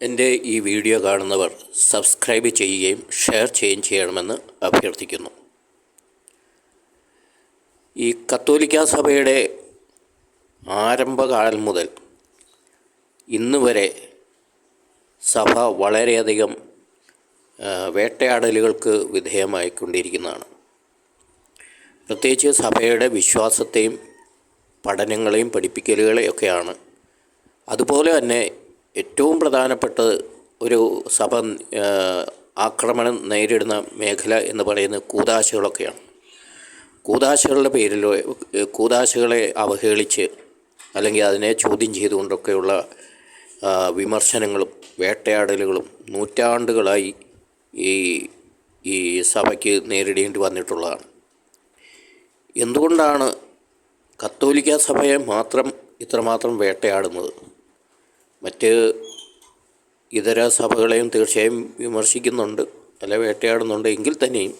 എന്റെ ഈ വീഡിയോ കാണുന്നവർ സബ്സ്ക്രൈബ് ചെയ്യുകയും ഷെയർ ചെയ്യുകയും ചെയ്യണമെന്ന് അഭ്യർത്ഥിക്കുന്നു. ഈ കത്തോലിക്ക സഭയുടെ ആരംഭകാലം മുതൽ ഇന്ന് വരെ സഭ വളരെയധികം വേട്ടയാടലുകൾക്ക് വിധേയമായിക്കൊണ്ടിരിക്കുന്നതാണ്. പ്രത്യേകിച്ച് സഭയുടെ വിശ്വാസത്തെയും പഠനങ്ങളെയും പഠിപ്പിക്കലുകളെയൊക്കെയാണ്. അതുപോലെ തന്നെ ഏറ്റവും പ്രധാനപ്പെട്ട ഒരു സഭ ആക്രമണം നേരിടുന്ന മേഖല എന്ന് പറയുന്നത് കൂതാശകളൊക്കെയാണ്. കൂതാശകളുടെ പേരിൽ കൂതാശകളെ അവഹേളിച്ച് അല്ലെങ്കിൽ അതിനെ ചോദ്യം ചെയ്തുകൊണ്ടൊക്കെയുള്ള വിമർശനങ്ങളും വേട്ടയാടലുകളും നൂറ്റാണ്ടുകളായി ഈ ഈ സഭയ്ക്ക് നേരിടേണ്ടി വന്നിട്ടുള്ളതാണ്. എന്തുകൊണ്ടാണ് കത്തോലിക്ക സഭയെ മാത്രം ഇത്രമാത്രം വേട്ടയാടുന്നത്? മറ്റ് ഇതര സഭകളെയും തീർച്ചയായും വിമർശിക്കുന്നുണ്ട് അല്ല വേട്ടയാടുന്നുണ്ട് എങ്കിൽ തന്നെയും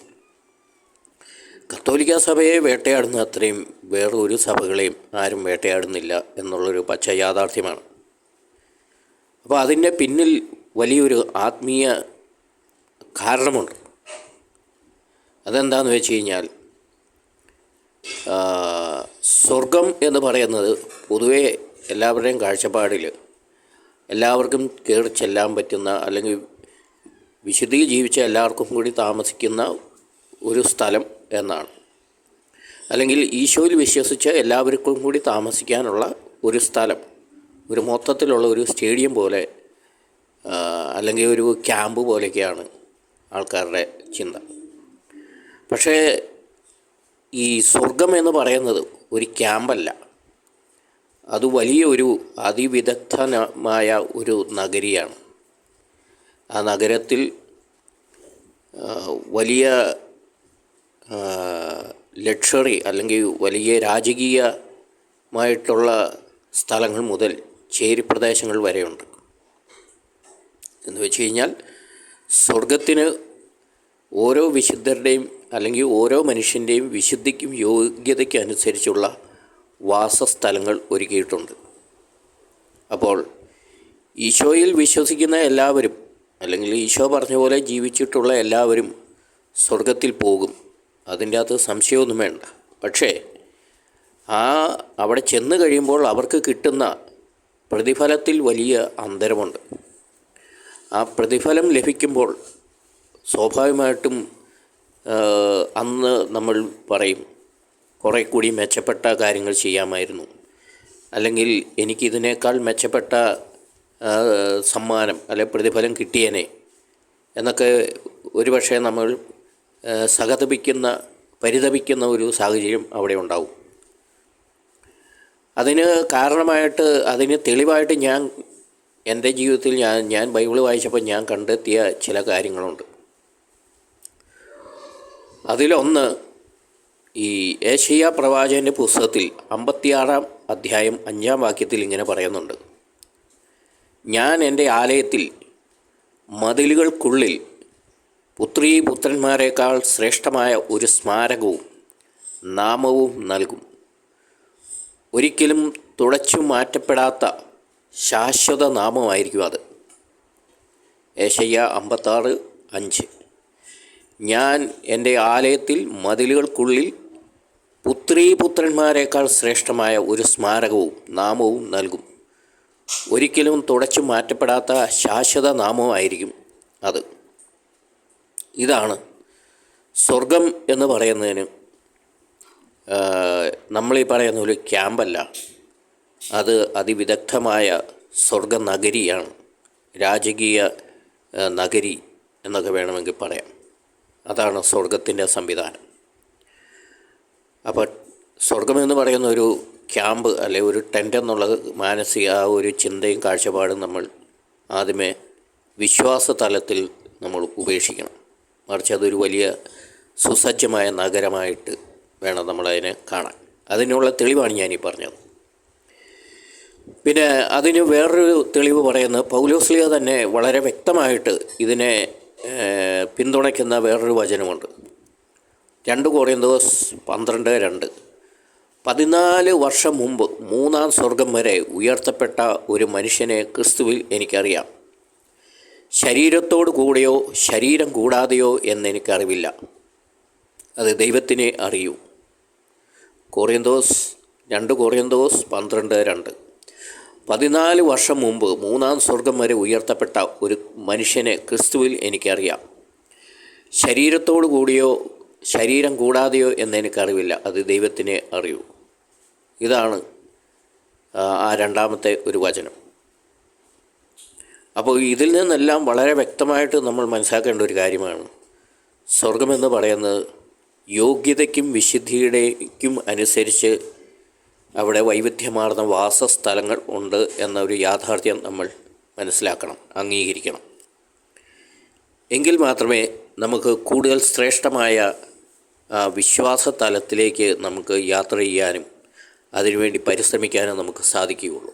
കത്തോലിക്ക സഭയെ വേട്ടയാടുന്ന അത്രയും വേറെ ഒരു സഭകളെയും ആരും വേട്ടയാടുന്നില്ല എന്നുള്ളൊരു പച്ച യാഥാർത്ഥ്യമാണ്. അപ്പോൾ അതിന്റെ പിന്നിൽ വലിയൊരു ആത്മീയ കാരണമുണ്ട്. അതെന്താണെന്ന് വെച്ച് കഴിഞ്ഞാൽ സ്വർഗം എന്ന് പറയുന്നത് പൊതുവേ എല്ലാവരുടെയും കാഴ്ചപ്പാടിൽ എല്ലാവർക്കും കയറി ചെല്ലാൻ പറ്റുന്ന അല്ലെങ്കിൽ വിശുദ്ധിയിൽ ജീവിച്ച എല്ലാവർക്കും കൂടി താമസിക്കുന്ന ഒരു സ്ഥലം എന്നാണ്. അല്ലെങ്കിൽ ഈശോയിൽ വിശ്വസിച്ച എല്ലാവർക്കും കൂടി താമസിക്കാനുള്ള ഒരു സ്ഥലം. ഒരു മൊത്തത്തിലുള്ള ഒരു സ്റ്റേഡിയം പോലെ അല്ലെങ്കിൽ ഒരു ക്യാമ്പ് പോലെയൊക്കെയാണ് ആൾക്കാരുടെ ചിന്ത. പക്ഷേ ഈ സ്വർഗം എന്ന് പറയുന്നത് ഒരു ക്യാമ്പല്ല. അത് വലിയ ഒരു അതിവിദഗ്ധമായ ഒരു നഗരിയാണ്. ആ നഗരത്തിൽ വലിയ ലക്ഷറി അല്ലെങ്കിൽ വലിയ രാജകീയമായിട്ടുള്ള സ്ഥലങ്ങൾ മുതൽ ചേരി പ്രദേശങ്ങൾ വരെയുണ്ട്. എന്ന് വെച്ച് കഴിഞ്ഞാൽ സ്വർഗത്തിന് ഓരോ വിശുദ്ധരുടെയും അല്ലെങ്കിൽ ഓരോ മനുഷ്യന്റെയും വിശുദ്ധിക്കും യോഗ്യതയ്ക്കും അനുസരിച്ചുള്ള വാസസ്ഥലങ്ങൾ ഒരുക്കിയിട്ടുണ്ട്. അപ്പോൾ ഈശോയിൽ വിശ്വസിക്കുന്ന എല്ലാവരും അല്ലെങ്കിൽ ഈശോ പറഞ്ഞ പോലെ ജീവിച്ചിട്ടുള്ള എല്ലാവരും സ്വർഗത്തിൽ പോകും. അതിന്റെ അകത്ത് സംശയമൊന്നും വേണ്ട. പക്ഷേ ആ അവിടെ ചെന്ന് കഴിയുമ്പോൾ അവർക്ക് കിട്ടുന്ന പ്രതിഫലത്തിൽ വലിയ അന്തരമുണ്ട്. ആ പ്രതിഫലം ലഭിക്കുമ്പോൾ സ്വാഭാവികമായിട്ടും അന്ന് നമ്മൾ പറയും കുറേ കൂടി മെച്ചപ്പെട്ട കാര്യങ്ങൾ ചെയ്യാമായിരുന്നു. അല്ലെങ്കിൽ എനിക്കിതിനേക്കാൾ മെച്ചപ്പെട്ട സമ്മാനം അല്ലെ പ്രതിഫലം കിട്ടിയേനെ എന്നൊക്കെ ഒരുപക്ഷെ നമ്മൾ സഹതപിക്കുന്ന പരിതപിക്കുന്ന ഒരു സാഹചര്യം അവിടെ ഉണ്ടാവും. അതിന് കാരണമായിട്ട് അതിന് തെളിവായിട്ട് ഞാൻ എന്റെ ജീവിതത്തിൽ ഞാൻ ഞാൻ ബൈബിൾ വായിച്ചപ്പോൾ ഞാൻ കണ്ടെത്തിയ ചില കാര്യങ്ങളുണ്ട്. അതിലൊന്ന് ഈ ഏഷ്യ പ്രവാചകന്റെ പുസ്തകത്തിൽ അമ്പത്തിയാറാം അധ്യായം അഞ്ചാം വാക്യത്തിൽ ഇങ്ങനെ പറയുന്നുണ്ട്. ഞാൻ എന്റെ ആലയത്തിൽ മതിലുകൾക്കുള്ളിൽ പുത്രീ പുത്രന്മാരെക്കാൾ ശ്രേഷ്ഠമായ ഒരു സ്മാരകവും നാമവും നൽകും. ഒരിക്കലും തുടച്ചു മാറ്റപ്പെടാത്ത ശാശ്വത നാമമായിരിക്കും അത്. ഏഷ്യ അമ്പത്താറ് അഞ്ച്. ഞാൻ എന്റെ ആലയത്തിൽ മതിലുകൾക്കുള്ളിൽ പുത്രീ പുത്രന്മാരെക്കാൾ ശ്രേഷ്ഠമായ ഒരു സ്മാരകവും നാമവും നൽകും. ഒരിക്കലും തുടച്ചു മാറ്റപ്പെടാത്ത ശാശ്വത നാമമായിരിക്കും അത്. ഇതാണ് സ്വർഗം എന്ന് പറയുന്നതിന് നമ്മളീ പറയുന്ന ഒരു ക്യാമ്പല്ല. അത് അതിവിദഗ്ധമായ സ്വർഗ നഗരിയാണ്. രാജകീയ നഗരി എന്നൊക്കെ വേണമെങ്കിൽ പറയാം. അതാണ് സ്വർഗത്തിന്റെ സംവിധാനം. അപ്പോൾ സ്വർഗമെന്ന് പറയുന്ന ഒരു ക്യാമ്പ് അല്ലെ ഒരു ടെന്റ് എന്നുള്ളത് മാനസിക ആ ഒരു ചിന്തയും കാഴ്ചപ്പാടും നമ്മൾ ആദ്യമേ വിശ്വാസ തലത്തിൽ നമ്മൾ ഉപേക്ഷിക്കണം. മറിച്ച് അതൊരു വലിയ സുസജ്ജമായ നഗരമായിട്ട് വേണം നമ്മളതിനെ കാണാൻ. അതിനുള്ള തെളിവാണ് ഞാനീ പറഞ്ഞത്. പിന്നെ അതിന് വേറൊരു തെളിവ് പറയുന്നത് പൗലോസ്ലിയ തന്നെ വളരെ വ്യക്തമായിട്ട് ഇതിനെ പിന്തുണയ്ക്കുന്ന വേറൊരു വചനമുണ്ട്. രണ്ട് കോറിയന്തോസ് പന്ത്രണ്ട് രണ്ട്. പതിനാല് വർഷം മുമ്പ് മൂന്നാം സ്വർഗം വരെ ഉയർത്തപ്പെട്ട ഒരു മനുഷ്യനെ ക്രിസ്തുവിൽ എനിക്കറിയാം. ശരീരത്തോടു കൂടെയോ ശരീരം കൂടാതെയോ എന്നെനിക്കറിവില്ല അത് ദൈവത്തിനെ അറിയൂ. കൊറിയന്തോസ് രണ്ട് കൊറിയന്തോസ് പന്ത്രണ്ട് രണ്ട്. പതിനാല് വർഷം മുമ്പ് മൂന്നാം സ്വർഗം വരെ ഉയർത്തപ്പെട്ട ഒരു മനുഷ്യനെ ക്രിസ്തുവിൽ എനിക്കറിയാം. ശരീരത്തോടു കൂടിയോ ശരീരം കൂടാതെയോ എന്നെനിക്കറിവില്ല. അത് ദൈവത്തിനെ അറിയൂ. ഇതാണ് ആ, രണ്ടാമത്തെ ഒരു വചനം. അപ്പോൾ ഇതിൽ നിന്നെല്ലാം വളരെ വ്യക്തമായിട്ട് നമ്മൾ മനസ്സിലാക്കേണ്ട ഒരു കാര്യമാണ്. സ്വർഗമെന്ന് പറയുന്നത് യോഗ്യതയ്ക്കും വിശുദ്ധിയുടെക്കും അനുസരിച്ച് അവിടെ വൈവിധ്യമാർന്ന വാസസ്ഥലങ്ങൾ ഉണ്ട് എന്ന ഒരു യാഥാർത്ഥ്യം നമ്മൾ മനസ്സിലാക്കണം അംഗീകരിക്കണം. എങ്കിൽ മാത്രമേ നമുക്ക് കൂടുതൽ ശ്രേഷ്ഠമായ വിശ്വാസ തലത്തിലേക്ക് നമുക്ക് യാത്ര ചെയ്യാനും അതിനുവേണ്ടി പരിശ്രമിക്കാനും നമുക്ക് സാധിക്കുകയുള്ളൂ.